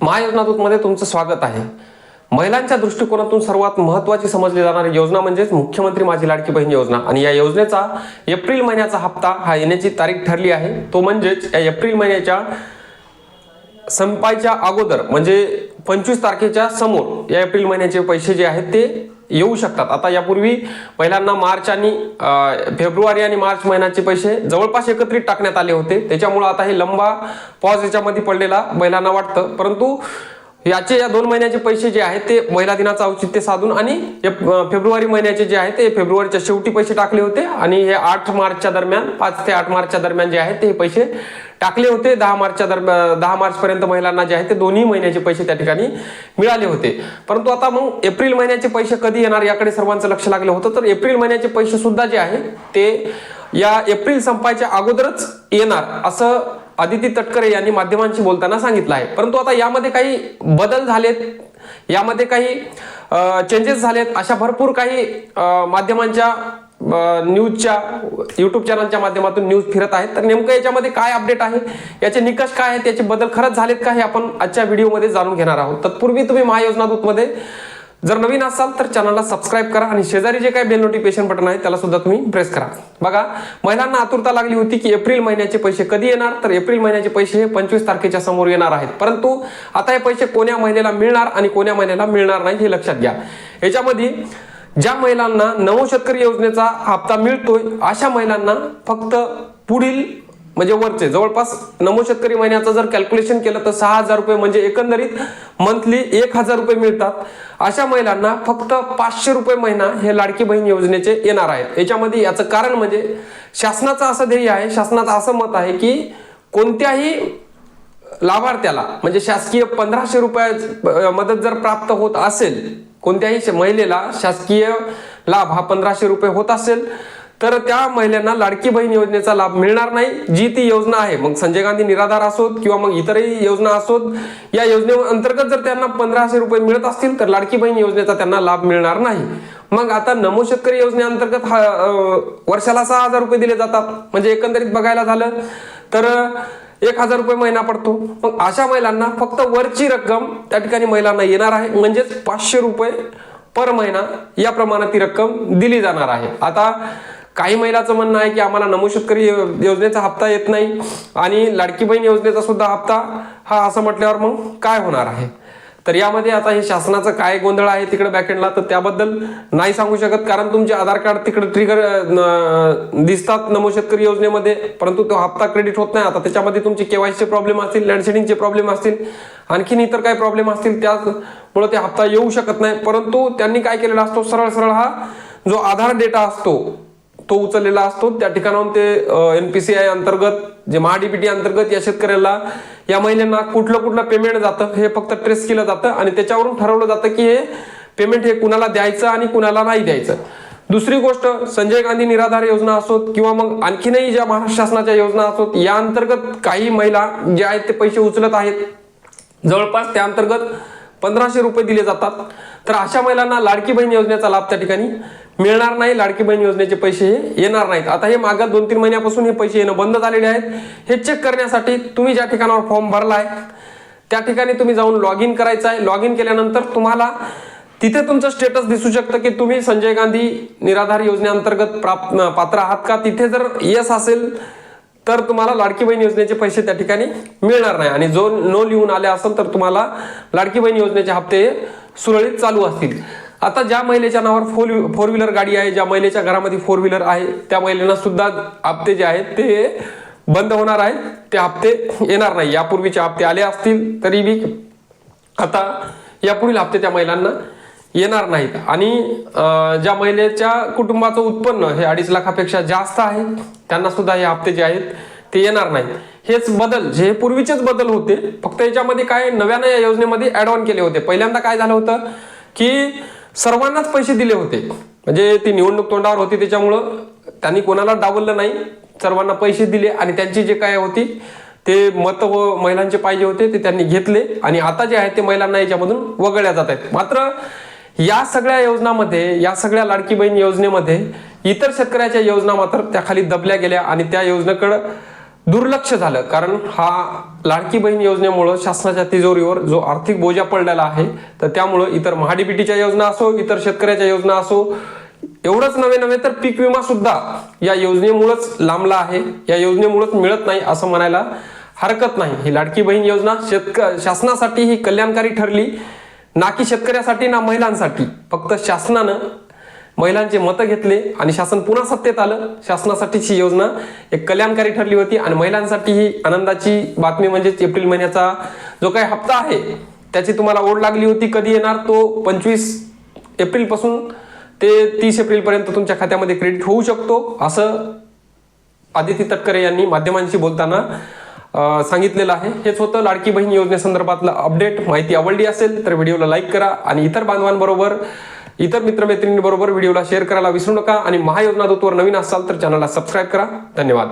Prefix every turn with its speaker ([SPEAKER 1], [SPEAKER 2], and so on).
[SPEAKER 1] महायोजनादूतमध्ये तुमचं स्वागत आहे. महिलांच्या दृष्टिकोनातून सर्वात महत्त्वाची समजली जाणारी योजना म्हणजेच मुख्यमंत्री माझी लाडकी बहीण योजना. आणि या योजनेचा एप्रिल महिन्याचा हप्ता हा येण्याची तारीख ठरली आहे. तो म्हणजेच या एप्रिल महिन्याच्या संपायच्या अगोदर म्हणजे पंचवीस तारखेच्या समोर या एप्रिल महिन्याचे पैसे जे आहेत ते येऊ शकतात. आता यापूर्वी महिलांना मार्च आणि फेब्रुवारी आणि मार्च महिन्याचे पैसे जवळपास एकत्रित टाकण्यात आले होते. त्याच्यामुळं आता हे लंबा पॉज याच्यामध्ये पडलेला महिलांना वाटतं. परंतु याचे या दोन महिन्याचे पैसे जे आहेत ते महिला दिनाचं औचित्य साधून आणि फेब्रुवारी महिन्याचे जे आहे ते फेब्रुवारीच्या शेवटी पैसे टाकले होते. आणि हे आठ मार्चच्या दरम्यान पाच ते आठ मार्चच्या दरम्यान जे आहेत ते पैसे टाकले होते दहा मार्चच्या दरम्यान दहा मार्च पर्यंत महिलांना जे आहे ते दोन्ही महिन्याचे पैसे त्या ठिकाणी मिळाले होते. परंतु आता मग एप्रिल महिन्याचे पैसे कधी येणार याकडे सर्वांचं लक्ष लागलं होतं. तर एप्रिल महिन्याचे पैसे सुद्धा जे आहे ते या एप्रिल संपायच्या अगोदरच येणार असं आदिती तटकरे यांनी माध्यमांशी बोलताना सांगितलं आहे. परंतु आता यामध्ये काही बदल झालेत यामध्ये काही चेंजेस झालेत अशा भरपूर काही माध्यमांच्या न्यूजच्या यूट्यूब चॅनलच्या माध्यमातून न्यूज फिरत आहेत. तर नेमकं याच्यामध्ये काय अपडेट आहे? याचे निकष काय आहेत? याचे बदल खरंच झालेत का हे आपण आजच्या व्हिडिओमध्ये जाणून घेणार आहोत. तत्पूर्वी तुम्ही महायोजना दूतमध्ये जर नवीन असाल तर चॅनलला सबस्क्राईब करा आणि शेजारी जे काही बेल नोटिफिकेशन बटन आहे त्याला सुद्धा तुम्ही प्रेस करा. बघा महिलांना आतुरता लागली होती की एप्रिल महिन्याचे पैसे कधी येणार? तर एप्रिल महिन्याचे पैसे हे पंचवीस तारखेच्या समोर येणार आहेत. परंतु आता हे पैसे कोण्या महिलेला मिळणार आणि कोण्या महिन्याला मिळणार नाही हे लक्षात घ्या. याच्यामध्ये ज्या महिलांना नवो योजनेचा हप्ता मिळतोय अशा महिलांना फक्त पुढील म्हणजे वरचे जवळपास नमो शेतकरी महिन्याचं जर कॅल्क्युलेशन केलं तर सहा हजार रुपये म्हणजे एकंदरीत मंथली एक हजार रुपये मिळतात. अशा महिलांना फक्त पाचशे रुपये महिना हे लाडकी बहीण योजनेचे येणार आहेत. याच्यामध्ये याचं कारण म्हणजे शासनाचं असं ध्येय आहे शासनाचं असं मत आहे की कोणत्याही लाभार्थ्याला म्हणजे शासकीय पंधराशे रुपया मदत जर प्राप्त होत असेल कोणत्याही श- महिलेला शासकीय लाभ हा पंधराशे रुपये होत असेल तर त्या महिलांना लाडकी बहीण योजनेचा लाभ मिळणार नाही. जी ती योजना आहे मग संजय गांधी निराधार असोत किंवा मग इतरही योजना असोत या योजनेअंतर्गत जर त्यांना पंधराशे रुपये मिळत असतील तर लाडकी बहीण योजनेचा त्यांना लाभ मिळणार नाही. मग आता नमो शेतकरी योजनेअंतर्गत हा वर्षाला सहा हजार रुपये दिले जातात. म्हणजे एकंदरीत बघायला झालं तर एक हजार रुपये महिना पडतो. मग अशा महिलांना फक्त वरची रक्कम त्या ठिकाणी महिलांना येणार आहे. म्हणजेच पाचशे रुपये पर महिना या प्रमाणात ती रक्कम दिली जाणार आहे. आता काही महिलाचं म्हणणं आहे की आम्हाला नमो शेतकरी योजनेचा हप्ता येत नाही आणि लाडकी बहीण योजनेचा सुद्धा हप्ता हा असं म्हटल्यावर मग काय होणार आहे? तर यामध्ये आता हे शासनाचं काय गोंधळ आहे तिकडे बॅकएंडला तर त्याबद्दल नाही सांगू शकत कारण तुमचे आधार कार्ड तिकडे ट्रिगर दिसतात नमो शेतकरी योजनेमध्ये परंतु तो हप्ता क्रेडिट होत नाही. आता त्याच्यामध्ये तुमचे केवायसीचे प्रॉब्लेम असतील लँडशेडिंगचे प्रॉब्लेम असतील आणखीन इतर काही प्रॉब्लेम असतील त्यामुळे ते हप्ता येऊ शकत नाही. परंतु त्यांनी काय केलेला असतो? सरळ सरळ हा जो आधार डेटा असतो तो उचललेला असतो. त्या ठिकाणाहून ते एनपीसीआय आय अंतर्गत जे महाडीबीटी अंतर्गत या शेतकऱ्याला या महिलांना कुठलं कुठलं पेमेंट जातं हे फक्त ट्रेस केलं जातं आणि त्याच्यावरून ठरवलं जातं की हे पेमेंट हे कुणाला द्यायचं आणि कुणाला नाही द्यायचं. दुसरी गोष्ट संजय गांधी निराधार योजना असोत किंवा मग आणखीनही ज्या महाराष्ट्र शासनाच्या योजना असोत या अंतर्गत काही महिला ज्या आहेत ते पैसे उचलत आहेत. जवळपास त्या अंतर्गत पंधराशे रुपये दिले जातात. तर अशा महिलांना लाडकी बहीण योजनेचा लाभ त्या ठिकाणी मिळणार नाही. लाडकी बहीण योजनेचे पैसे हे येणार नाहीत. आता हे मागच्या दोन तीन महिन्यापासून हे पैसे येणं बंद झालेले आहेत. हे चेक करण्यासाठी तुम्ही ज्या ठिकाणावर फॉर्म भरला आहे त्या ठिकाणी तुम्ही जाऊन लॉग इन करायचं आहे. लॉग इन केल्यानंतर तुम्हाला तिथे तुमचं स्टेटस दिसू शकतं की तुम्ही संजय गांधी निराधार योजनेअंतर्गत प्राप्त पात्र आहात का? तिथे जर येस असेल तर तुम्हाला लाडकी बहीण योजनेचे पैसे त्या ठिकाणी मिळणार नाही. आणि जो नो लिहून आले असेल तर तुम्हाला लाडकी बहीण योजनेचे हप्ते सुरळीत चालू असतील. आता ज्या महिलेच्या नावावर फोर फोर व्हीलर गाडी आहे ज्या महिलेच्या घरामध्ये फोर व्हीलर आहे त्या महिलांना सुद्धा हप्ते जे आहेत ते बंद होणार आहेत. ते हप्ते येणार नाही. यापूर्वीचे हप्ते आले असतील तरी बी आता यापुढील हप्ते त्या महिलांना येणार नाहीत. आणि ज्या महिलेच्या कुटुंबाचं उत्पन्न हे अडीच लाखापेक्षा जास्त आहे त्यांना सुद्धा हे हप्ते जे आहेत ते येणार नाहीत. हेच बदल जे पूर्वीचेच बदल होते फक्त याच्यामध्ये काय नव्यानं या योजनेमध्ये ऍड ऑन केले होते. पहिल्यांदा काय झालं होतं की सर्वांनाच पैसे दिले होते. म्हणजे ती निवडणूक तोंडावर होती त्याच्यामुळं त्यांनी कोणाला डावललं नाही. सर्वांना पैसे दिले आणि त्यांची जे काय होती ते मत व महिलांचे पाहिजे होते ते त्यांनी घेतले. आणि आता जे आहे ते महिलांना याच्यामधून वगळल्या जात आहेत. मात्र या सगळ्या योजनामध्ये या सगळ्या लाडकी बहीण योजनेमध्ये इतर शेतकऱ्याच्या योजना मात्र त्याखाली दबल्या गेल्या आणि त्या योजनेकडं दुर्लक्ष झालं. कारण हा लाडकी बहीण योजनेमुळं शासनाच्या तिजोरीवर जो आर्थिक बोजा पडलेला आहे तर त्यामुळं इतर महाडीबीटीच्या योजना असो इतर शेतकऱ्याच्या योजना असो एवढंच नव्हे नव्हे तर पीक विमा सुद्धा या योजनेमुळंच लांबला आहे. या योजनेमुळंच मिळत नाही असं म्हणायला हरकत नाही. ही लाडकी बहीण योजना शेतक शासनासाठी ही कल्याणकारी ठरली ना की शेतकऱ्यासाठी ना महिलांसाठी. फक्त शासनानं महिलांचे मतं घेतले आणि शासन पुन्हा सत्तेत आलं. शासनासाठीची योजना एक कल्याणकारी ठरली होती आणि महिलांसाठी ही आनंदाची बातमी म्हणजेच एप्रिल महिन्याचा जो काही हप्ता आहे त्याची तुम्हाला ओढ लागली होती कधी येणार? तो पंचवीस एप्रिलपासून ते तीस एप्रिलपर्यंत तुमच्या खात्यामध्ये क्रेडिट होऊ शकतो असं आदिती तटकरे यांनी माध्यमांशी बोलताना सांगितलेलं आहे. हेच होतं. लाडकी बहीण योजनेसंदर्भातलं अपडेट माहिती आवडली असेल तर व्हिडिओला लाईक करा आणि इतर बांधवांबरोबर इतर मित्रमैत्रिणींबरोबर व्हिडिओला शेअर करायला विसरू नका आणि महायोजना दूतवर नवीन असाल तर चॅनलला सबस्क्राईब करा. धन्यवाद.